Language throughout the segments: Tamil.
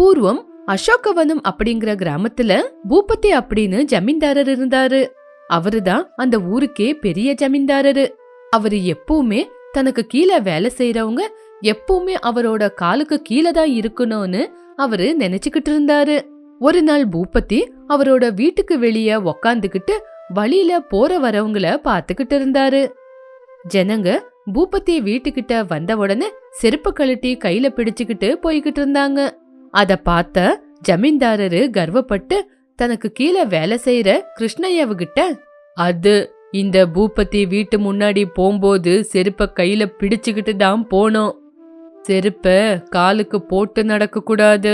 பூர்வம் அசோகவனம் அப்படிங்கிற கிராமத்துல பூபதி அப்படின்னு ஜமீன்தாரர் இருந்தாரு. அவருதான் அந்த ஊருக்கே பெரிய ஜமீன்தாரரு. அவரு எப்பவுமே தனக்கு கீழே வேலை செய்யறவங்க எப்பவுமே அவரோட காலுக்கு கீழே தான் இருக்கணும்னு அவரு நினைச்சுக்கிட்டு இருந்தாரு. ஒரு நாள் பூபதி அவரோட வீட்டுக்கு வெளிய உக்காந்துக்கிட்டு வழியில போற வரவங்கள பாத்துக்கிட்டு இருந்தாரு. ஜனங்க பூபதி வீட்டுக்கிட்ட வந்த உடனே செருப்பு கழட்டி கையில பிடிச்சுக்கிட்டு போய்கிட்டு இருந்தாங்க. அத பார்த்த ஜமீன்தாரரு கர்வப்பட்டு தனக்கு கீழே வேலை செய்யற கிருஷ்ணய்யாவுகிட்ட அது இந்த பூபதி வீட்டு முன்னாடி போகும்போது செருப்ப கையில பிடிச்சுக்கிட்டு தான் போனோம். செருப்ப காலுக்கு போட்டு நடக்க கூடாது.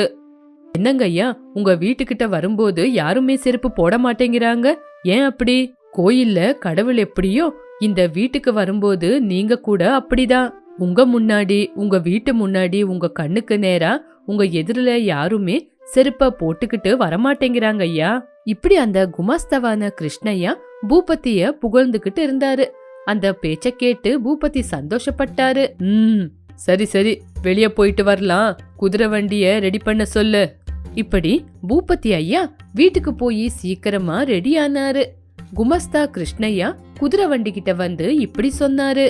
என்னங்க ஐயா உங்க வீட்டுக்கிட்ட வரும்போது யாருமே செருப்பு போட மாட்டேங்கிறாங்க? ஏன் அப்படி? கோயில்ல கடவுள் எப்படியோ இந்த வீட்டுக்கு வரும்போது நீங்க கூட அப்படிதான். உங்க முன்னாடி உங்க வீட்டு முன்னாடி உங்க கண்ணுக்கு நேரா உங்க எதிரில யாருமே செருப்ப போட்டுக்கிட்டு வரமாட்டேங்கிறாங்க ஐயா. இப்படி அந்த குமாஸ்தவான கிருஷ்ணய்யா பூபதிய புகழ்ந்துகிட்டு இருந்தாரு. அந்த பேச்ச கேட்டு பூபதி சந்தோஷப்பட்டாரு. ம் சரி சரி வெளிய போயிட்டு வரலாம். குதிரை வண்டிய ரெடி பண்ண சொல்லு. இப்படி பூபதி ஐயா வீட்டுக்கு போய் சீக்கிரமா ரெடி ஆனாரு. குமஸ்தா கிருஷ்ணய்யா குதிரை வண்டி கிட்ட வந்து இப்படி சொன்னாரு.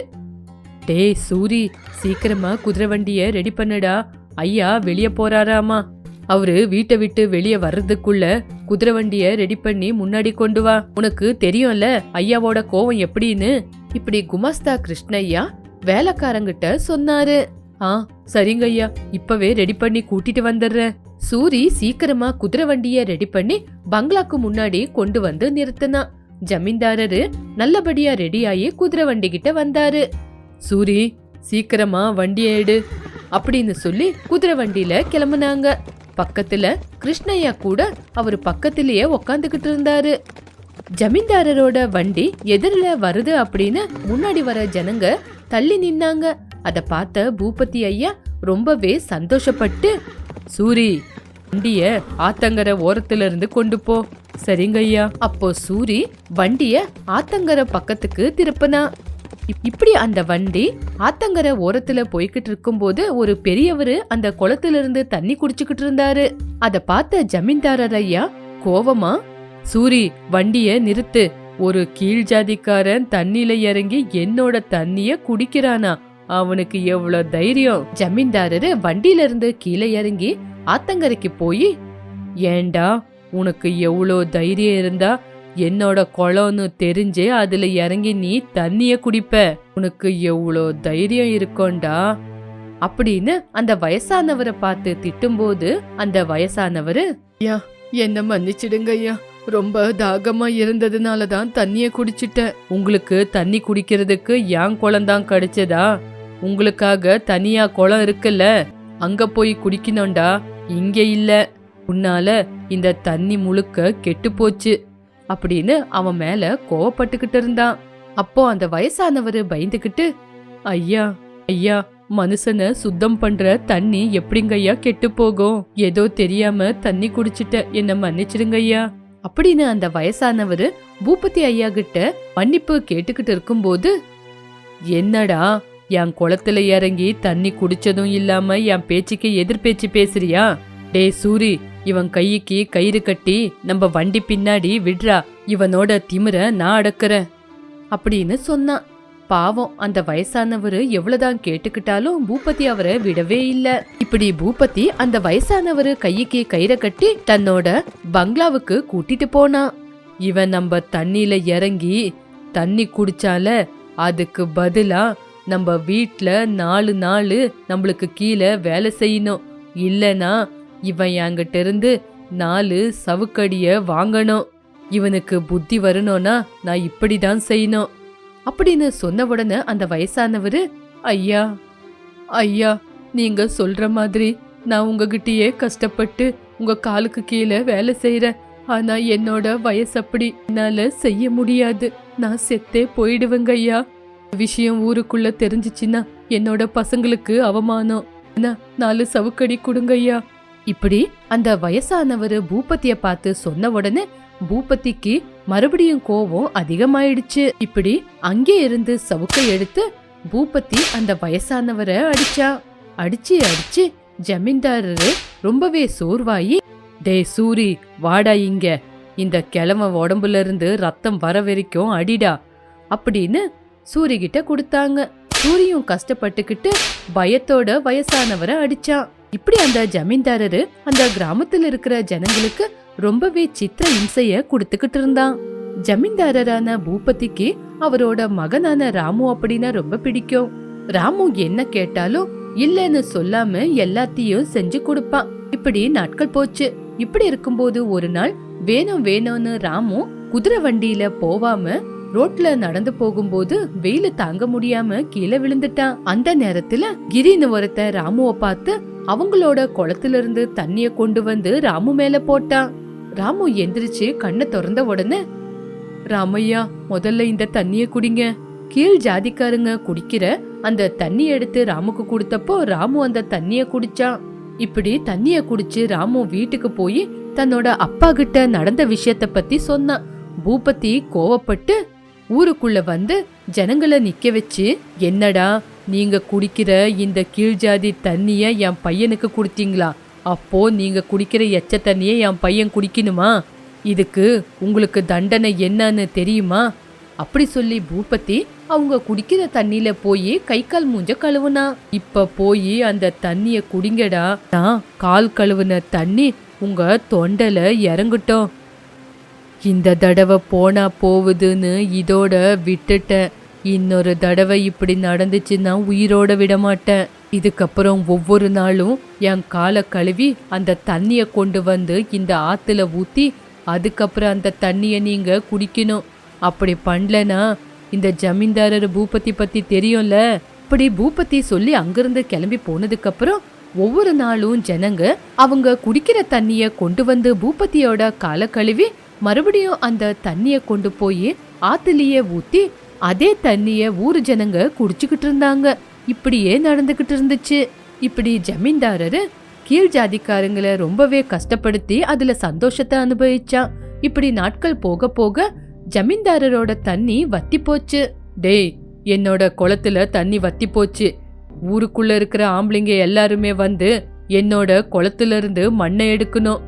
டேய் சூரி சீக்கிரமா குதிரை வண்டிய ரெடி பண்ணுடா. ஐயா வெளியே போறாராமா அவரு வீட்டை விட்டு வெளியே வர்றதுக்குள்ள குதிரை வண்டிய ரெடி பண்ணி முன்னாடி கொண்டு வா. உனக்கு தெரியும்ல ஐயாவோட கோவம் எப்படின்னு? இப்படி குமஸ்தா கிருஷ்ணய்யா வேலைக்காரங்கிட்ட சொன்னாரு. ஆ சரிங்க ஐயா. இப்பவே ரெடி பண்ணி கூட்டிட்டு வந்துடுறேன். சூரி சீக்கிரமா குதிரை வண்டிய ரெடி பண்ணி பங்களாக்கு முன்னாடி கொண்டு வந்து நிறுத்தினா. ஜமீன்தாரரு நல்லபடியா ரெடியாகி குதிரை வண்டி கிட்ட வந்தாரு. சூரி சீக்கிரமா வண்டிய எடு. அப்படின்னு சொல்லி குதிரை வண்டியில கிளம்புனாங்க. பக்கத்துல கிருஷ்ணய்யா கூட அவர் பக்கத்திலேயே உக்காந்துக்கிட்டு இருந்தாரு. ஜமீன்தாரரோட வண்டி எதிரில வருது அப்படின்னு முன்னாடி வர ஜனங்க தள்ளி நின்னாங்க. அத பார்த்த பூபதி ஐயா ரொம்பவே சந்தோஷப்பட்டு சூரி வண்டிய ஆத்தங்கர ஓரத்துல இருந்து கொண்டு போ. சரிங்க ஐயா. அப்போ சூரி வண்டிய ஆத்தங்கர பக்கத்துக்கு திருப்பினா. இப்படி அந்த வண்டி ஆத்தங்கரை ஓரத்துல போய்கிட்டு இருக்கும்போது ஒரு பெரியவரு அந்த குளத்துல இருந்து தண்ணி குடிச்சுக்கிட்டு இருந்தாரு. அத பார்த்த ஜமீன்தாரர் ஐயா கோவமா சூரி வண்டிய நிறுத்து. ஒரு கீழ் ஜாதிக்காரன் தண்ணியில இறங்கி என்னோட தண்ணிய குடிக்கிறானா? அவனுக்கு எவ்வளவு தைரியம்? ஜமீன்தாரரு வண்டியில இருந்து கீழே இறங்கி ஆத்தங்கரைக்கு போய் ஏண்டா உனக்கு எவ்வளோ தைரியம் இருந்தா என்னோட குளம்னு தெரிஞ்சே அதுல இறங்கி நீ தண்ணிய குடிப்ப. உனக்கு எவ்வளோ தைரியம் இருக்கோண்டா அப்படின்னு அந்த வயசானவரை பார்த்து திட்டும்போது அந்த வயசானவரு ஐயா என்ன மன்னிச்சிடுங்க ஐயா. ரொம்ப தாகமா இருந்ததுனால தான் தண்ணிய குடிச்சிட்டேன் உங்களுக்கு தண்ணி குடிக்கிறதுக்கு ஏன் குளம் தான் கிடைச்சதா? உங்களுக்காக தனியா குளம் இருக்குல்ல. அங்க போய் குடிக்கணும்டா. இங்க இல்ல. உன்னால இந்த தண்ணி முழுக்க கெட்டு போச்சு. அப்படின்னு அவன் மேல கோவப்பட்டுக்கிட்டு இருந்தான். அப்போ அந்த வயசானவரு பயந்துகிட்டு ஐயா ஐயா மனுஷனை சுத்தம் பண்ற தண்ணி எப்படிங்கய்யா கெட்டு போகும்? ஏதோ தெரியாம தண்ணி குடிச்சிட்ட என்ன மன்னிச்சிடுங்கய்யா. அப்படின்னு அந்த வயசானவரு பூபதி ஐயா கிட்ட மன்னிப்பு கேட்டுக்கிட்டு இருக்கும்போது என்னடா என் குளத்துல இறங்கி தண்ணி குடிச்சதும் இல்லாம என் பேச்சுக்கு எதிர்பேச்சு பேசுறியா? டேய் சூரி இவன் கைக்கு கயிறு கட்டி நம்ம வண்டி பின்னாடி விடுறா இவனோட திமிர நான் அடக்குறேன் அப்படின்னு சொன்னான். பாவம் அந்த வயசானவர் எவ்வளவுதான் கேட்டுக்கிட்டாலும் பூபதி அவரை விடவே இல்ல. இப்படி பூபதி அந்த வயசானவர் கைக்கு கயிறை கட்டி தன்னோட பங்களாவுக்கு கூட்டிட்டு போனான் இவன் நம்ம தண்ணியில இறங்கி தண்ணி குடிச்சால அதுக்கு பதிலா நம்ம வீட்டில் நாலு நாள் நம்மளுக்கு கீழே வேலை செய்யணும். இல்லனா இவன் என்கிட்ட இருந்து நாலு சவுக்கடிய வாங்கணும். இவனுக்கு புத்தி வரணும்னா நான் இப்படிதான் செய்யணும். அப்படின்னு சொன்ன உடனே அந்த வயசானவரு ஐயா ஐயா நீங்க சொல்ற மாதிரி நான் உங்ககிட்டயே கஷ்டப்பட்டு உங்க காலுக்கு கீழே வேலை செய்யறேன் ஆனா என்னோட வயசு அப்படி என்னால செய்ய முடியாது. நான் செத்தே போயிடுவேங்க ஐயா. விஷயம் ஊருக்குள்ள தெரிஞ்சிச்சுன்னா என்னோட பசங்களுக்கு அவமானம். நாலு சவுக்கடி கொடுங்க ஐயா. இப்படி அந்த வயசானவர் பூபதிய பார்த்து சொன்ன உடனே பூபதிக்கு மறுபடியும் கோவம் அதிகமாயிடுச்சு. இப்படி அங்கே இருந்து சவுக்கை எடுத்து பூபதி அந்த வயசானவரை அடிச்சா. அடிச்சு அடிச்சு ஜமீன்தாரரு ரொம்பவே சோர்வாயி டே சூரி வாடா இங்க. இந்த கிழமை உடம்புல இருந்து ரத்தம் வர வரைக்கும் அடிடா. அப்படின்னு சூரி கிட்ட கொடுத்தாங்க. சூரியும் கஷ்டப்பட்டுக்கிட்டு பயத்தோட வயசானவரை அடிச்சான். இப்படி அந்த ஜமீன்தாரரு அந்த கிராமத்துல இருக்கிற ஜனங்களுக்கு ரொம்பவே சித்திர இம்சைய கொடுத்துக்கிட்டு இருந்தான். ஜமீன்தாரரான பூபதிக்கு அவரோட மகனான ராமு அப்படின்னா ரொம்ப பிடிக்கும். ராமு என்ன கேட்டாலும் இல்லைன்னு சொல்லாம எல்லாத்தையும் செஞ்சு கொடுப்பான். இப்படி நாட்கள் போச்சு. இப்படி இருக்கும்போது ஒரு நாள் வேணும் வேணும்னு ராமு குதிரை வண்டியில போவாம ரோட்ல நடந்து போகும்போது வெயில தாங்க முடியாம கீழே விழுந்துட்டான். அந்த நேரத்துல கிரின்னு ஒருத்த ராமுவ பார்த்து அவங்களோட குளத்துல இருந்து தண்ணிய கொண்டு வந்து ராமு மேல போட்டான். ராமு எந்திரிச்சு கண்ணை திறந்த உடனே ராமையா முதல்ல இந்த தண்ணிய குடிங்க. கீழ் ஜாதிக்காரங்க குடிக்கிற அந்த தண்ணி எடுத்து ராமுக்கு கொடுத்தப்போ ராமு அந்த தண்ணிய குடிச்சான். இப்படி தண்ணிய குடிச்சு ராமு வீட்டுக்கு போய் தன்னோட அப்பா கிட்ட நடந்த விஷயத்த பத்தி சொன்னான். பூபதி கோவப்பட்டு ஊருக்குள்ள வந்து ஜனங்களை நிக்க வச்சு என்னடா நீங்க குடிக்கிற இந்த கீழ்ஜாதி தண்ணிய என் பையனுக்கு கொடுத்தீங்களா? அப்போ நீங்க குடிக்கிற எச்ச தண்ணிய என் பையன் குடிக்கணுமா? இதுக்கு உங்களுக்கு தண்டனை என்னன்னு தெரியுமா? அப்படி சொல்லி பூபதி அவங்க குடிக்கிற தண்ணியில போய் கை கால் மூஞ்ச கழுவுனா. இப்ப போய் அந்த தண்ணிய குடிங்கடா. நான் கால் கழுவுன தண்ணி உங்க தொண்டல இறங்கட்டும். இந்த தடவை போனா போகுதுன்னு இதோட விட்டுட்டேன் இன்னொரு தடவை இப்படி நடந்துச்சுன்னா உயிரோட விட மாட்டேன் இதுக்கப்புறம் ஒவ்வொரு நாளும் என் காலை கழுவி அந்த தண்ணியை கொண்டு வந்து இந்த ஆத்துல ஊத்தி அதுக்கப்புறம் அந்த தண்ணியை நீங்க குடிக்கணும். அப்படி பண்ணலனா இந்த ஜமீன்தாரர் பூபதி பத்தி தெரியும்ல? இப்படி பூபதி சொல்லி அங்கிருந்து கிளம்பி போனதுக்கப்புறம் ஒவ்வொரு நாளும் ஜனங்க அவங்க குடிக்கிற தண்ணியை கொண்டு வந்து பூபதியோட காலை கழுவி மறுபடியும் அந்த தண்ணியை கொண்டு போய் ஆத்துலயே ஊத்தி அதே தண்ணிய ஊரு ஜனங்க குடிச்சுக்கிட்டு இருந்தாங்க. இப்படியே நடந்துகிட்டு இருந்துச்சு. இப்படி ஜமீன்தாரரு கீழ் ஜாதிக்காரங்களை ரொம்பவே கஷ்டப்படுத்தி அதுல சந்தோஷத்தை அனுபவிச்சான். இப்படி நாட்கள் போக போக ஜமீன்தாரரோட தண்ணி வத்தி போச்சு. டேய் என்னோட குளத்துல தண்ணி வத்தி போச்சு. ஊருக்குள்ள இருக்கிற ஆம்பளைங்க எல்லாருமே வந்து என்னோட குளத்துல இருந்து மண்ணை எடுக்கணும்.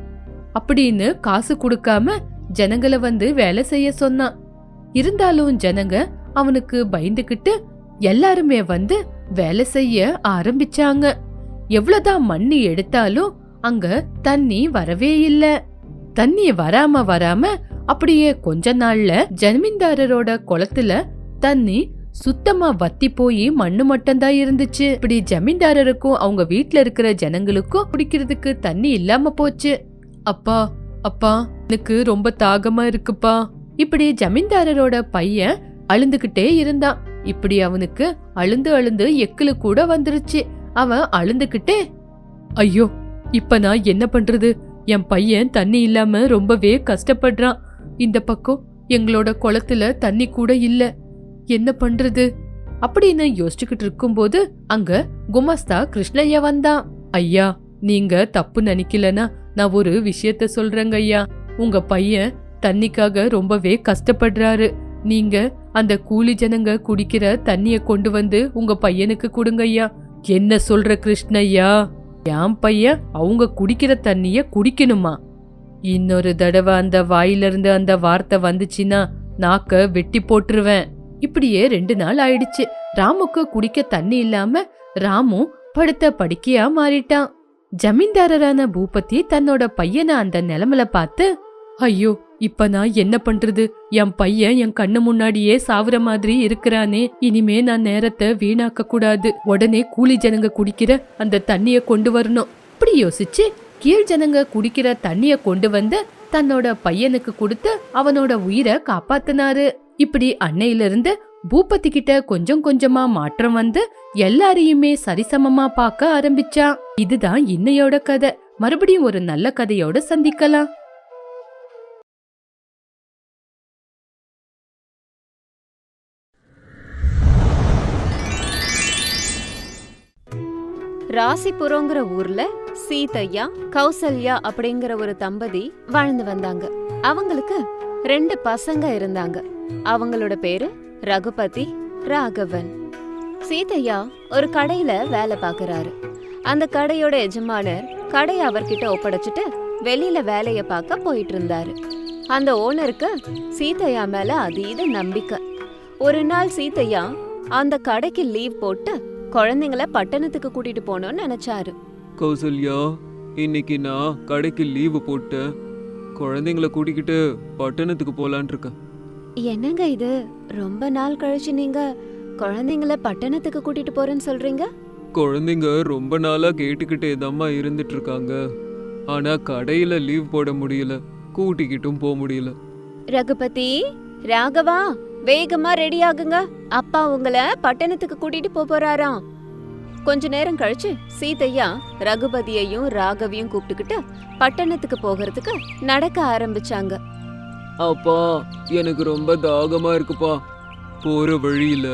அப்படின்னு காசு கொடுக்காம ஜனங்களை வந்து வேலை செய்ய சொன்னான் இருந்தாலும் ஜனங்க அவனுக்கு பயந்துகிட்டு எல்லாருமே வந்து வேலை செய்ய ஆரம்பிச்சாங்க. எவ்வளவுதான் மண்ணி எடுத்தாலும் அங்க தண்ணி வரவே இல்ல. தண்ணி வராம வராம அப்படியே கொஞ்ச நாள்ல ஜமீன்தாரரோட குளத்துல தண்ணி சுத்தமா வத்தி போய் மண்ணு மட்டும்தான் இருந்துச்சு. இப்படி ஜமீன்தாரருக்கும் அவங்க வீட்டுல இருக்கிற ஜனங்களுக்கும் குடிக்கிறதுக்கு தண்ணி இல்லாம போச்சு. அப்பா அப்பா எனக்கு ரொம்ப தாகமா இருக்குப்பா. இப்படி ஜமீன்தாரரோட பையன் அழுந்துகிட்டே இருந்தான். இப்படி அவனுக்கு அழுந்து அழுந்து எக்குல கூட வந்துருச்சு. அவன் அழுந்துகிட்டே ஐயோ இப்ப நான் என்ன பண்றது? என் பையன் தண்ணி இல்லாம ரொம்பவே கஷ்டப்படுறான். இந்த பக்கம் எங்களோட குளத்துல தண்ணி கூட இல்ல. என்ன பண்றது? அப்படின்னு யோசிச்சுக்கிட்டு இருக்கும்போது அங்க குமாஸ்தா கிருஷ்ணய்யா வந்தான். ஐயா நீங்க தப்பு நினைக்கலனா நான் ஒரு விஷயத்த சொல்றேங்க ஐயா. உங்க பையன் தண்ணிக்காக ரொம்பவே கஷ்டப்படுறாரு. நீங்க அந்த கூலி ஜனங்க குடிக்கிற தண்ணிய கொண்டு வந்து உங்க பையனுக்கு கொடுங்க ஐயா. என்ன சொல்ற கிருஷ்ணய்யா? என் பையன் அவங்க குடிக்கிற தண்ணிய குடிக்கணுமா? இன்னொரு தடவை அந்த வாயிலிருந்து அந்த வார்த்தை வந்துச்சுன்னா நாக்க வெட்டி போட்டுருவேன். இப்படியே ரெண்டு நாள் ஆயிடுச்சு. ராமுக்கு குடிக்க தண்ணி இல்லாம ராமு படுத்த படுக்கையா மாறிட்டான். ஜமீன்தாரரான பூபதி தன்னோட பையனை அந்த நிலமல பார்த்து ஐயோ இப்ப நான் என்ன பண்றது? என் பையன் என் கண்ணு முன்னாடியே சாவுற மாதிரி இருக்கிறானே. இனிமே நான் நேரத்தை வீணாக்க கூடாது உடனே கூலி ஜனங்க குடிக்கிற அந்த தண்ணிய கொண்டு வரணும். இப்படி யோசிச்சு கீழ் ஜனங்க குடிக்கிற தண்ணிய கொண்டு வந்து தன்னோட பையனுக்கு கொடுத்து அவனோட உயிரை காப்பாத்தினாரு. இப்படி அன்னையிலிருந்து பூபதி கிட்ட கொஞ்சம் கொஞ்சமா மாற்றம் வந்து எல்லாரையுமே சரிசமமா பார்க்க ஆரம்பிச்சான். இதுதான் இன்னையோட கதை. மறுபடியும் ஒரு நல்ல கதையோட சந்திக்கலாம். ராசிபுரங்கிற ஊர்ல சீதையா கௌசல்யா அப்படிங்கிற ஒரு தம்பதி வாழ்ந்து வந்தாங்க. அவங்களுக்கு ரெண்டு பசங்க இருந்தாங்க. அவங்களோட பேரு ரகுபதி ராகவன். சீதையா ஒரு கடையில வேலை பார்க்கறாரு அந்த கடையோட எஜமானர் கடையை அவர்கிட்ட ஒப்படைச்சிட்டு வெளியில வேலைய பார்க்க போயிட்டு இருந்தாரு அந்த ஓனருக்கு சீதையா மேல அதீத நம்பிக்கை. ஒரு நாள் சீதையா அந்த கடைக்கு லீவ் போட்டு குழந்தைங்கள பட்டணத்துக்கு கூட்டிட்டு போகணும்னு நினைச்சாரு. கௌசல்யா இன்னைக்கு நான் கடைக்கு லீவு போட்டேன் குழந்தைங்கள கூட்டிக்கிட்டு பட்டணத்துக்கு போலான் இருக்கேன். என்னங்க இது? ரொம்ப நாள் கழிச்சு நீங்க குழந்தைங்கள பட்டணத்துக்கு கூட்டிட்டு போறேன்னு சொல்றீங்க? குழந்தைங்க ரொம்ப நாளா கேட்டுக்கிட்டே தாம்மா இருந்துட்டு இருக்காங்க. ஆனா கடையில லீவ் போட முடியல கூட்டிக்கிட்டும் போக முடியல. ரகுபதி ராகவா வேகமா ரெடி ஆகுங்க. அப்பா உங்களை பட்டணத்துக்கு கூட்டிட்டு போறாராம். கொஞ்ச நேரம் கழிச்சு சீதையா ரகுபதியையும் ராகவியும் கூப்பிட்டுக்கிட்டு பட்டணத்துக்கு போகிறதுக்கு நடக்க ஆரம்பிச்சாங்க. அப்பா எனக்கு ரொம்ப தாகமா இருக்குப்பா. போற வழியில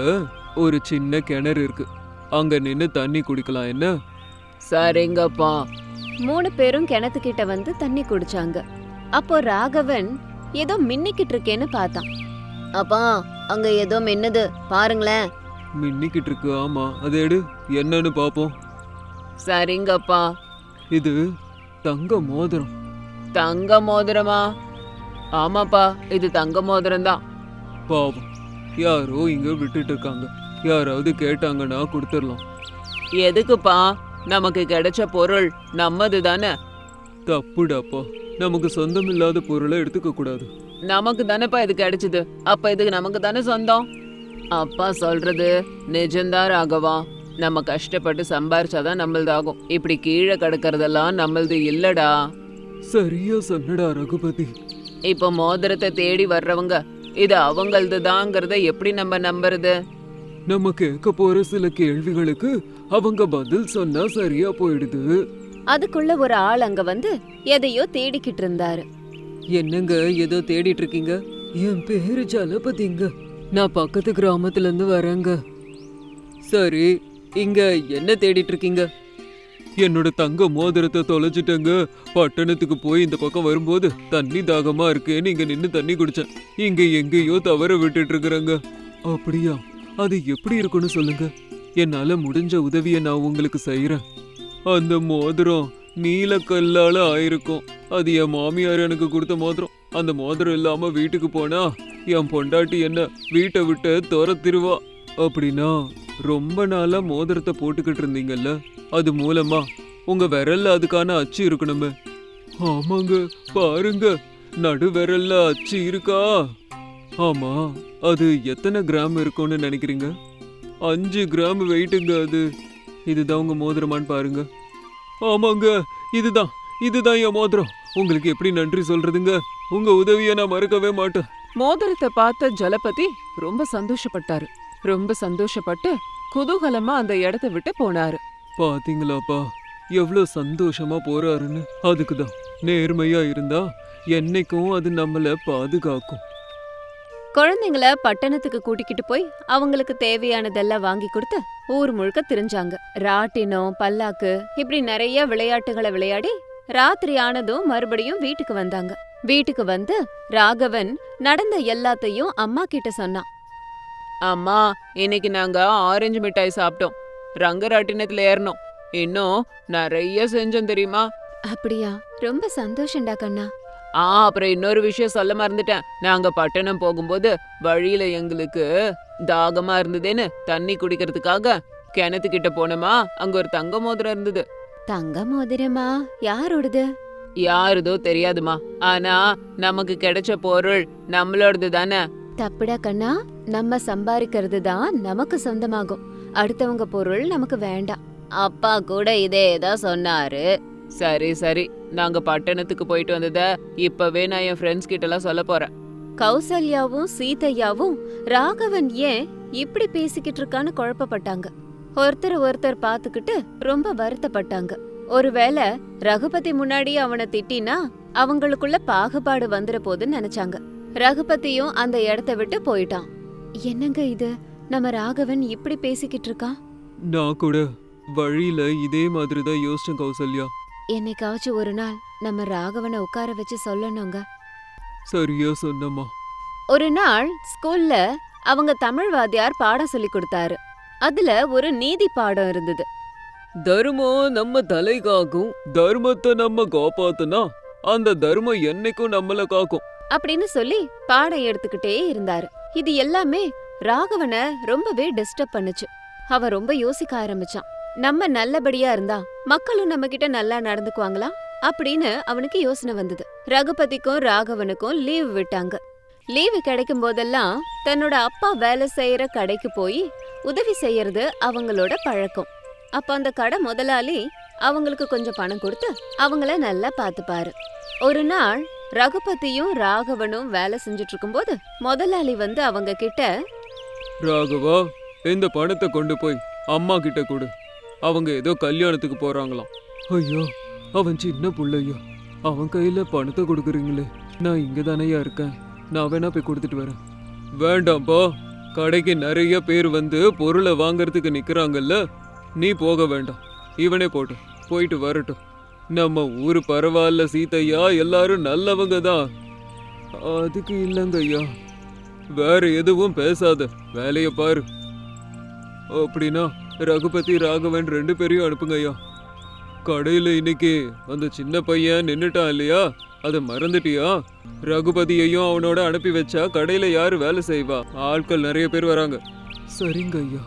ஒரு சின்ன கிணறு இருக்கு. அங்க நின்னு தண்ணி குடிக்கலாம் என்ன? சரிங்கப்பா. மூணு பேரும் கிணத்துக்கிட்ட வந்து தண்ணி குடிச்சாங்க. அப்போ ராகவன் ஏதோ மின்னிக்கிட்டு இருக்கேன்னு பார்த்தான். அப்பா அங்க ஏதோ மின்னுது. பாருங்களேன். மின்னிக்கிட்டு இருக்கு ஆமா. அதை எடு. என்னன்னு பாப்போம். சரிங்கப்பா. இது தங்க மோதிரம். தங்க மோதிரமா? ஆமாப்பா இது தங்க மோதிரம் தான் பாவம். யாரோ இங்க விட்டுட்டு இருக்காங்க யாராவது கேட்டாங்கன்னா கொடுத்துடலாம். எதுக்குப்பா? நமக்கு கிடைச்ச பொருள் நம்மது தானே தப்புடாப்பா. நமக்கு சொந்தம் இல்லாத பொருளை எடுத்துக்க கூடாது. நமக்கு தானேப்பா இது கிடைச்சது. அப்ப இது நமக்கு தானே சொந்தம்? அப்பா சொல்றது நிஜம்தான் ராகவா? நம்ம கஷ்டப்பட்டு சம்பாரிச்சாதான் நம்மளதாகும். இப்படி கீழே கிடக்கறதெல்லாம் நம்மளது இல்லடா. சரியா சொன்னடா ரகுபதி. இப்போ மோதிரத்தை தேடி வர்றவங்க இது அவங்களது தாங்கிறத எப்படி நம்ம நம்புறது? நம்ம கேட்க போற சில கேள்விகளுக்கு அவங்க பதில் சொன்னா சரியா போயிடுது. அதுக்குள்ள ஒரு ஆள் அங்க வந்து எதையோ தேடிக்கிட்டு இருந்தாரு. என்னங்க ஏதோ தேடிட்டு இருக்கீங்க என் பேரு ஜலபதிங்க. நான் பக்கத்து கிராமத்துல இருந்து வரேங்க. சரி இங்க என்ன தேடிட்டு இருக்கீங்க என்னோட தங்க மோதிரத்தை தொலைச்சிட்டேங்க. பட்டணத்துக்கு போய் இந்த பக்கம் வரும்போது தண்ணி தாகமா இருக்கேன்னு இங்க நின்று தண்ணி குடிச்சேன். இங்க எங்கேயோ தவற விட்டுட்டு இருக்கிறேங்க அப்படியா? அது எப்படி இருக்குன்னு சொல்லுங்க. என்னால முடிஞ்ச உதவியை நான் உங்களுக்கு செய்யறேன் அந்த மோதிரம் நீல கல்லால் ஆயிருக்கும். அது என் மாமியார் எனக்கு கொடுத்த மோதிரம். அந்த மோதிரம் இல்லாமல் வீட்டுக்கு போனா என் பொண்டாட்டி என்ன வீட்டை விட்டு துரத்திருவா. அப்படின்னா ரொம்ப நாளாக மோதிரத்தை போட்டுக்கிட்டு இருந்தீங்கல்ல? அது மூலமா உங்கள் விரல்ல அதுக்கான அச்சு இருக்கணுமே. ஆமாங்க பாருங்க. நடு விரல்ல அச்சு இருக்கா? ஆமா அது எத்தனை கிராம் இருக்கும்னு நினைக்கிறீங்க? அஞ்சு கிராம் வெயிட்டுங்க அது. இதுதான் உங்க மோதிரமான்னு பாருங்க. ஆமாங்க இதுதான் இதுதான் என் மோதிரம். உங்களுக்கு எப்படி நன்றி சொல்றதுங்க? உங்க உதவியை நான் மறக்கவே மாட்டேன். மோதிரத்தை பார்த்த ஜலபதி ரொம்ப சந்தோஷப்பட்டாரு. ரொம்ப சந்தோஷப்பட்டு குதூகலமா அந்த இடத்த விட்டு போனாரு. பாத்தீங்களாப்பா எவ்வளோ சந்தோஷமா போறாருன்னு. அதுக்கு தான் நேர்மையா இருந்தா என்னைக்கும் அது நம்மள பாதுகாக்கும். குழந்தைங்கள பட்டணத்துக்கு கூட்டிக்கிட்டு போய் அவங்களுக்கு தேவையானதெல்லாம் வாங்கி கொடுத்து ஊர் முழுக்க திரிஞ்சாங்க. ராட்டினம் பல்லாக்கு இப்படி நிறைய விளையாட்டுகளை விளையாடி ராத்திரி ஆனதும் மறுபடியும் வீட்டுக்கு வந்தாங்க. வீட்டுக்கு வந்து ராகவன் நடந்த எல்லாத்தையும் அம்மா கிட்ட சொன்னான். அம்மா இன்னைக்கு நாங்க ஆரஞ்சு மிட்டாய் சாப்பிட்டோம். ரங்கராட்டினத்துல ஏறணும். இன்னும் நிறைய செஞ்சோம் தெரியுமா? அப்படியா? ரொம்ப சந்தோஷம்டா கண்ணா. ஆ அப்புறம் இன்னொரு விஷயம் சொல்ல மறந்துட்டேன். நாங்க பட்டணம் போகும்போது வழியில எங்களுக்கு தாகமா இருந்ததேன்னு தண்ணி குடிக்கிறதுக்காக கிணத்துக்கிட்ட போனோமா. அங்க ஒரு தங்க மோதிரம் இருந்தது. தங்க மோதிரமா? யாரோடது? யாருதோ தெரியாதுமா. ஆனா நமக்கு கிடைச்ச பொருள் நம்மளோடது தானே. தப்புடா கண்ணா. நம்ம சம்பாதிக்கிறது தான் நமக்கு சொந்தமாகும். அடுத்தவங்க பொருள் நமக்கு வேண்டாம். அப்பா கூட இதே தான் சொன்னாரு. சரி சரி. நாங்க பட்டணத்துக்கு போயிட்டு வந்தத இப்பவே நான் என் ஃப்ரெண்ட்ஸ் கிட்ட எல்லாம் சொல்ல போறேன். கௌசல்யாவும் சீதையாவும் ராகவன் ஏன் இப்படி பேசிக்கிட்டு இருக்கான்னு குழப்பப்பட்டாங்க. ஒருத்தர் ஒருத்தர் பார்த்துக்கிட்டு ரொம்ப வருத்தப்பட்டாங்க. ஒருவேளை ரகுபதி முன்னாடி அவனை திட்டினா அவங்களுக்குள்ள பாகுபாடு வந்துற போதுன்னு நினைச்சாங்க. ரகுபதியும் அந்த இடத்த விட்டு போயிட்டான். என்னங்க இது? நம்ம ராகவன் இப்படி பேசிக்கிட்டு இருக்கான்? நான் கூட வழியில இதே மாதிரி தான் யோசிச்சேன் கௌசல்யா. என்னைக்காச்சும் ஒரு நாள் நம்ம ராகவனை உட்கார வச்சு சொல்லணுங்க. சரியா சொன்னம்மா. ஒரு நாள் ஸ்கூல்ல அவங்க தமிழ் வாத்தியார் பாடம் சொல்லி கொடுத்தாரு. அதுல ஒரு நீதி பாடம் இருந்தது. தர்மம் நம்ம தலை காக்கும் தர்மத்தை நம்ம காப்பாத்துனா அந்த தர்மம் என்னைக்கும் நம்மள காக்கும். அப்படின்னு சொல்லி பாடம் எடுத்துக்கிட்டே இருந்தாரு. இது எல்லாமே ராகவனை ரொம்பவே டிஸ்டர்ப் பண்ணுச்சு. அவன் ரொம்ப யோசிக்க ஆரம்பிச்சான். நம்ம நல்லபடியா இருந்தா மக்களும் நம்ம கிட்ட நல்லா நடந்துக்குவாங்களா? அப்படின்னு அவனுக்கு யோசனை வந்தது. ரகுபதிக்கும் ராகவனுக்கும் லீவு விட்டாங்க. லீவு கிடைக்கும் போதெல்லாம் தன்னோட அப்பா வேலை செய்யற கடைக்கு போய் உதவி செய்யறது அவங்களோட பழக்கம். அப்ப அந்த கடை முதலாளி அவங்களுக்கு கொஞ்சம் பணம் கொடுத்து அவங்கள நல்லா பார்த்துப்பாரு. ஒரு நாள் ரகுபதியும் ராகவனும் வேலை செஞ்சுட்டு இருக்கும்போது முதலாளி வந்து அவங்க கிட்ட ராகவா இந்த பணத்தை கொண்டு போய் அம்மா கிட்ட கொடு. அவங்க ஏதோ கல்யாணத்துக்கு போகிறாங்களாம் ஐயோ அவன் சின்ன பிள்ளையோ. அவன் கையில் பணத்தை கொடுக்குறீங்களே. நான் இங்கே தானையா இருக்கேன். நான் வேணா போய் கொடுத்துட்டு வரேன். வேண்டாம்ப்பா கடைக்கு நிறைய பேர் வந்து பொருளை வாங்குறதுக்கு நிற்கிறாங்கல்ல நீ போக வேண்டாம். இவனே போட்டு போயிட்டு வரட்டும். நம்ம ஊர் பரவாயில்ல சீத்தையா. எல்லாரும் நல்லவங்க தான். அதுக்கு இல்லைங்க ஐயா. வேற எதுவும் பேசாத. வேலையை பாரு. அப்படின்னா ரகுபதி ராகவன் ரெண்டு பேரையும் அனுப்புங்க ஐயா. கடையில் இன்னைக்கு அந்த சின்ன பையன் நின்றுட்டான் இல்லையா? அதை மறந்துட்டியா? ரகுபதியையும் அவனோட அனுப்பி வச்சா கடையில் யார் வேலை செய்வா? ஆட்கள் நிறைய பேர் வராங்க. சரிங்க ஐயா.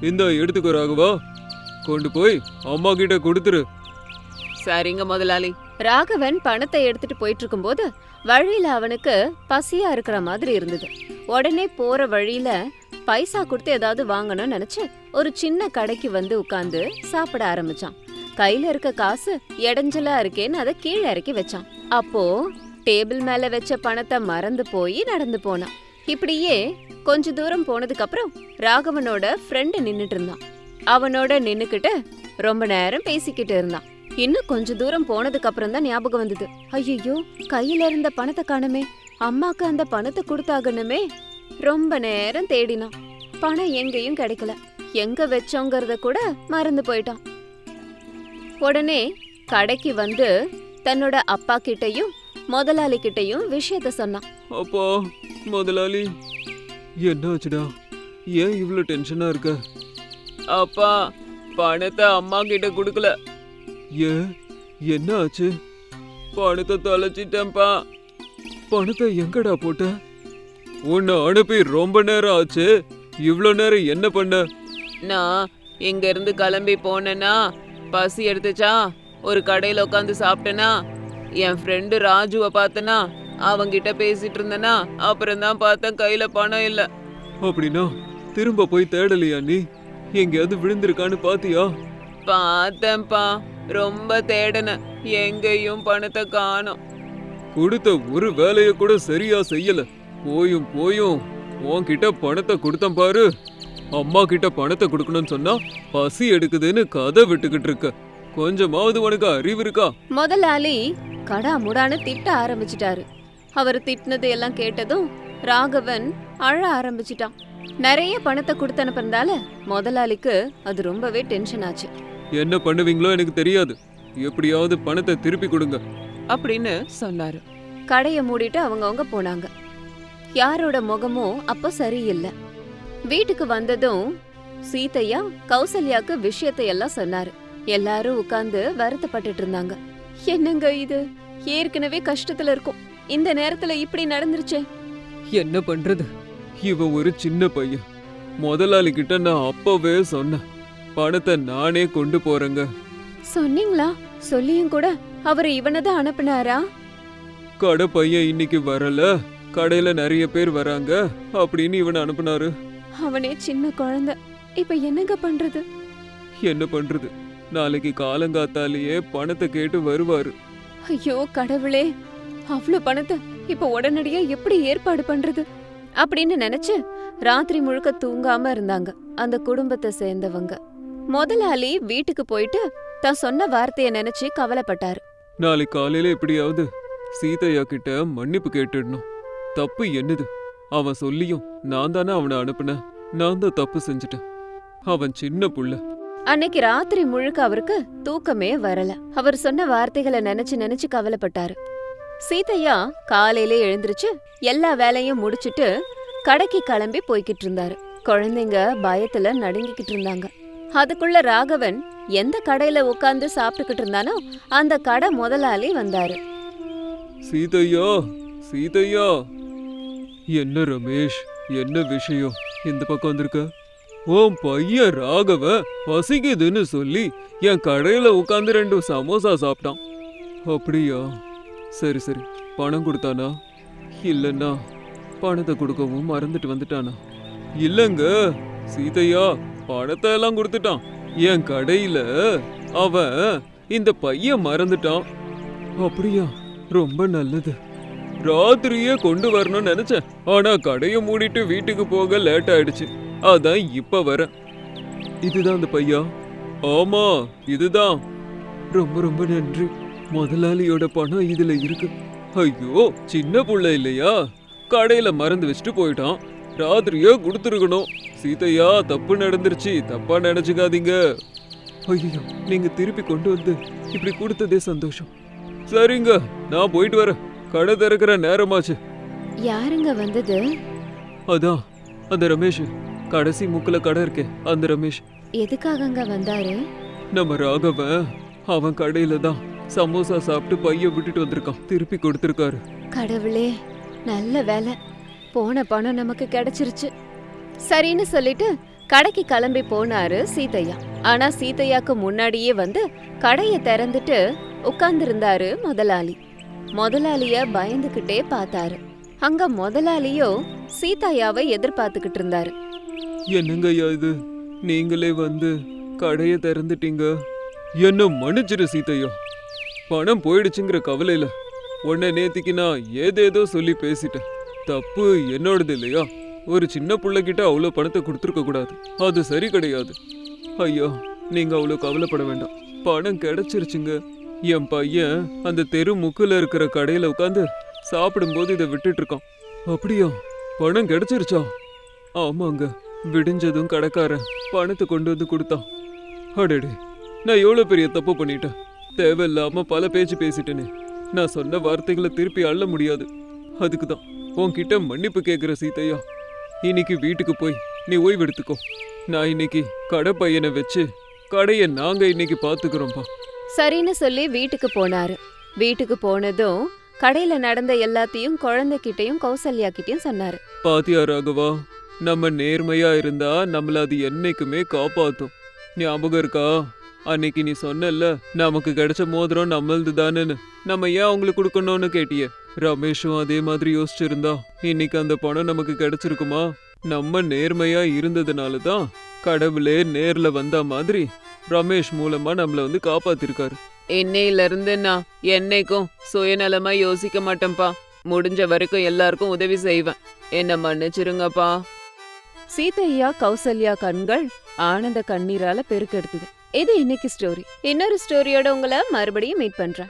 இந்த எடுத்துக்கோ ராகவா. கொண்டு போய் அம்மா கிட்ட கொடுத்துரு. சரிங்க முதலாளி. ராகவன் பணத்தை எடுத்துட்டு போயிட்டு இருக்கும்போது வழியில அவனுக்கு பசியா இருக்கிற மாதிரி இருந்தது. உடனே போற வழியில பைசா கொடுத்து ஏதாவது வாங்கணும்னு நினைச்சு ஒரு சின்ன கடைக்கு வந்து உட்காந்து சாப்பிட ஆரம்பிச்சான். கையில இருக்க காசு இடைஞ்சலா இருக்கேன்னு அதை கீழே இறக்கி வச்சான். அப்போ டேபிள் மேல வச்ச பணத்தை மறந்து போய் நடந்து போனான். இப்படியே கொஞ்ச தூரம் போனதுக்கு அப்புறம் ராகவனோட ஃப்ரெண்டு நின்னுட்டு இருந்தான். அவனோட நின்னுக்கிட்டு ரொம்ப நேரம் பேசிக்கிட்டு இருந்தான். இன்னும் கொஞ்ச தூரம் போனதுக்கு அப்புறம் தான் ஞாபகம் வந்தது. ஐயோ கையில இருந்த பணத்தை காணுமே. அம்மாக்கு அந்த பணத்தை கொடுத்தாகணுமே. ரொம்ப நேரம் தேடினான். பணம் எங்கேயும் கிடைக்கல. எங்க வச்சோங்கிறத கூட மறந்து போயிட்டான். உடனே கடைக்கு வந்து தன்னோட அப்பா கிட்டயும் முதலாளி கிட்டயும் விஷயத்த சொன்னான். அப்பா முதலாளி என்னாச்சுடா ஏன் இவ்வளோ டென்ஷனா இருக்க? அப்பா பணத்தை அம்மா கிட்ட கொடுக்கல. ஏன்? என்ன ஆச்சு? பணத்தை தொலைச்சிட்டேன்ப்பா. பணத்தை எங்கடா போட்ட? உன்னை அனுப்பி ரொம்ப நேரம் ஆச்சு. இவ்வளோ நேரம் என்ன பண்ண? நான் இங்க இருந்து கிளம்பி போனேன்னா பசி எடுத்துச்சா? ஒரு கடையில உட்காந்து சாப்பிட்டேனா என் ஃப்ரெண்டு ராஜுவை பார்த்தனா அவங்கிட்ட பேசிட்டு இருந்தேனா அப்புறம் தான் பார்த்தேன் கையில பணம் இல்ல. அப்படின்னா திரும்ப போய் தேடலையா நீ? எங்கேயாவது விழுந்திருக்கான்னு பாத்தியா? பார்த்தேன்ப்பா. ரொம்ப தேடினேன் எங்கேயும் பணத்தை காணோம். கொடுத்த ஒரு வேலைய கூட சரியா செய்யல. போயும் போயும். உன்கிட்ட பணத்தை கொடுத்தேன் பாரு. அம்மா கிட்ட பணத்தை கொடுக்கணும்னு சொன்னா பசி எடுக்குதுன்னு கதை விட்டுக்கிட்டு இருக்க. கொஞ்சமாவது உனக்கு அறிவு இருக்கா? முதலாளி கடா முடான்னு திட்ட ஆரம்பிச்சிட்டாரு. அவர் திட்டினது எல்லாம் கேட்டதும் ராகவன் அழ ஆரம்பிச்சிட்டான். நிறைய பணத்தை கொடுத்து அனுப்புறதால முதலாளிக்கு அது ரொம்பவே டென்ஷன் ஆச்சு. என்ன பண்ணுவீங்களோ எனக்கு தெரியாது. எப்படியாவது பணத்தை திருப்பி கொடுங்க. அப்படின்னு சொன்னாரு. கடைய மூடிட்டு அவங்கவங்க போனாங்க. யாரோட முகமும் அப்ப சரியில்லை. வீட்டுக்கு வந்ததும் சீதையா கௌசல்யாக்கு விஷயத்தை எல்லாம் சொன்னாரு. எல்லாரும் உட்கார்ந்து வருத்தப்பட்டுட்டு இருந்தாங்க. என்னங்க இது? ஏற்கனவே கஷ்டத்துல இருக்கும். இந்த நேரத்துல இப்படி நடந்துருச்சே? என்ன பண்றது? இவன் ஒரு சின்ன பையன். முதலாளி கிட்ட நான் அப்பவே சொன்னேன். பணத்தை நானே கொண்டு போறேங்க. சொன்னீங்களா? சொல்லியும் கூட அவர் இவனதான் அனுப்புனாரா? கடை பையன் இன்னைக்கு வரல. கடையில நிறைய பேர் வராங்க அப்படின்னு இவனை அனுப்புனாரு. அவனே சின்ன குழந்தை. இப்ப என்னங்க பண்றது? என்ன பண்றது? நாளைக்கு காலங்காத்தாலேயே பணத்தை கேட்டு வருவாரு. ஐயோ கடவுளே. அவ்ளோ பணத்தை இப்ப உடனடியா எப்படி ஏற்பாடு பண்றது? அப்படின்னு நினைச்சு ராத்திரி முழுக்க தூங்காம இருந்தாங்க அந்த குடும்பத்தை சேர்ந்தவங்க. முதலாளி வீட்டுக்கு போயிட்டு தான் சொன்ன வார்த்தைய நினைச்சு கவலைப்பட்டாரு. நாளைக்கு காலையில எப்படியாவது சீதையா கிட்ட மன்னிப்பு கேட்டுடணும். தப்பு என்னது? அவன் சொல்லியும் நான் தானே அவனை அனுப்புனேன் நான் தான் தப்பு செஞ்சுட்டேன். அவன் சின்ன புள்ள. அன்னைக்கு ராத்திரி முழுக்க அவருக்கு தூக்கமே வரல. அவர் சொன்ன வார்த்தைகளை நினைச்சு நினைச்சு கவலைப்பட்டாரு. சீதையா காலையிலே எழுந்திருச்சு எல்லா வேலையும் முடிச்சிட்டு கடைக்கு கிளம்பி போய்கிட்டு இருந்தாரு. குழந்தைங்க பயத்துல நடுங்கிக்கிட்டு இருந்தாங்க. அதுக்குள்ள ராகவன் எந்த கடையில உட்கார்ந்து சாப்பிட்டுக்கிட்டு இருந்தானோ அந்த கடை முதலாளி வந்தாரு. சீதையா? சீதையா? என்ன ரமேஷ்? என்ன விஷயம்? இந்த பக்கம் வந்திருக்க? உன் பையன் ராகவ பசிக்குதுன்னு சொல்லி என் கடையில் உட்காந்து ரெண்டு சமோசா சாப்பிட்டான். அப்படியா? சரி சரி. பணம் கொடுத்தானா? இல்லைன்னா பணத்தை கொடுக்கவும் மறந்துட்டு வந்துட்டானா? இல்லைங்க சீதையா பணத்தை எல்லாம் கொடுத்துட்டான். என் கடையில் அவன் இந்த பையன் மறந்துட்டான். அப்படியா? ரொம்ப நல்லது. ராத்திரியே கொண்டு வரணும்னு நினைச்சேன். ஆனா கடையை மூடிட்டு வீட்டுக்கு போக லேட் ஆயிடுச்சு. அதான் இப்ப வரேன். இதுதான் அந்த பையா? ஆமா இதுதான். ரொம்ப ரொம்ப நன்றி. முதலாளியோட பணம் இதுல இருக்கு. ஐயோ சின்ன புள்ள இல்லையா? கடையில மறந்து வச்சுட்டு போயிட்டான். ராத்திரியே கொடுத்துருக்கணும். சீதையா தப்பு நடந்துருச்சு. தப்பா நினைச்சுக்காதீங்க. ஐயோ நீங்க திருப்பி கொண்டு வந்து இப்படி கொடுத்ததே சந்தோஷம். சரிங்க நான் போயிட்டு வரேன். கடை திறக்கிற நேரமாச்சு. யாருங்க வந்தது? அதான் அந்த ரமேஷ். கடைசி முக்குல கடை இருக்கே அந்த ரமேஷ். எதுக்காகங்க வந்தாரு? நம்ம ராகவன் அவன் கடையில தான் சமோசா சாப்பிட்டு பைய விட்டுட்டு வந்திருக்கான். திருப்பி கொடுத்துருக்காரு. கடவுளே நல்ல வேலை. போன பணம் நமக்கு கிடைச்சிருச்சு. சரின்னு சொல்லிட்டு கடைக்கு கிளம்பி போனாரு சீதையா. ஆனா சீதையாக்கு முன்னாடியே வந்து கடைய திறந்துட்டு உட்கார்ந்திருந்தாரு முதலாளி. முதலாளிய பயந்துகிட்டே பார்த்தாரு. அங்க முதலாளியோ சீதாயாவை எதிர்பார்த்துக்கிட்டு இருந்தாரு. என்னங்க இது? நீங்களே வந்து கடையை திறந்துட்டீங்க. என்ன மன்னிச்சிரு சீதையா. பணம் போயிடுச்சுங்கிற கவலையில உன்னை நேத்திக்கு நான் ஏதேதோ சொல்லி பேசிட்டேன். தப்பு என்னோடது இல்லையா? ஒரு சின்ன பிள்ளைகிட்ட அவ்வளோ பணத்தை கொடுத்துருக்க கூடாது. அது சரி கிடையாது. ஐயா நீங்க அவ்வளோ கவலைப்பட வேண்டாம். பணம் கிடைச்சிருச்சுங்க. என் பையன் அந்த தெரு முக்குல இருக்கிற கடையில உட்காந்து சாப்பிடும்போது இதை விட்டுட்டு இருக்கான் அப்படியா? பணம் கிடைச்சிருச்சா? ஆமாங்க விடிஞ்சதும் கடைக்காரன் பணத்தை கொண்டு வந்து கொடுத்தான். அடடே நான் எவ்வளோ பெரிய தப்பு பண்ணிட்டேன்? தேவையில்லாமல் பல பேச்சு பேசிட்டேனே. நான் சொன்ன வார்த்தைகளை திருப்பி அள்ள முடியாது. அதுக்கு தான் உன்கிட்ட மன்னிப்பு கேட்குற சீதையா இன்னைக்கு வீட்டுக்கு போய் நீ ஓய்வு எடுத்துக்கோ நான் இன்னைக்கு கடை பையனை வச்சு கடையை நாங்கள் இன்னைக்கு பார்த்துக்கிறோம்ப்பா சரின்னு சொல்லி வீட்டுக்கு போனாரு. வீட்டுக்கு போனதும் கடையில நடந்த எல்லாத்தையும் குழந்தைகிட்டயும் கௌசல்யா கிட்டயும் சொன்னாரு. பாத்தியா ராகவா நம்ம நேர்மையா இருந்தா நம்மள அது என்னைக்குமே காப்பாத்தும். ஞாபகம் இருக்கா? அன்னைக்கு நீ சொன்னல்ல நமக்கு கிடைச்ச மோதிரம் நம்மளது தானேன்னு. நம்ம ஏன் அவங்களுக்கு கொடுக்கணும்னு கேட்டிய? ரமேஷும் அதே மாதிரி யோசிச்சிருந்தா. இன்னைக்கு அந்த பணம் நமக்கு கிடைச்சிருக்குமா? நம்ம நேர்மையா இருந்ததுனால தான் கடவுளே நேர்ல வந்த மாதிரி ரமேஷ் மூலமா நம்மள வந்து காப்பாத்திருக்காரு. இன்னையில இருந்து நான் என்னைக்கும் சுயநலமா யோசிக்க மாட்டேன்ப்பா. முடிஞ்ச வரைக்கும் எல்லாருக்கும் உதவி செய்வேன். என்ன மன்னிச்சிருங்கப்பா. சீதையா கௌசல்யா கண்கள் ஆனந்த கண்ணீரால பெருக்கெடுத்தது. இது இன்னைக்கு ஸ்டோரி இன்னொரு ஸ்டோரியோட உங்களை மறுபடியும் மீட் பண்றேன்.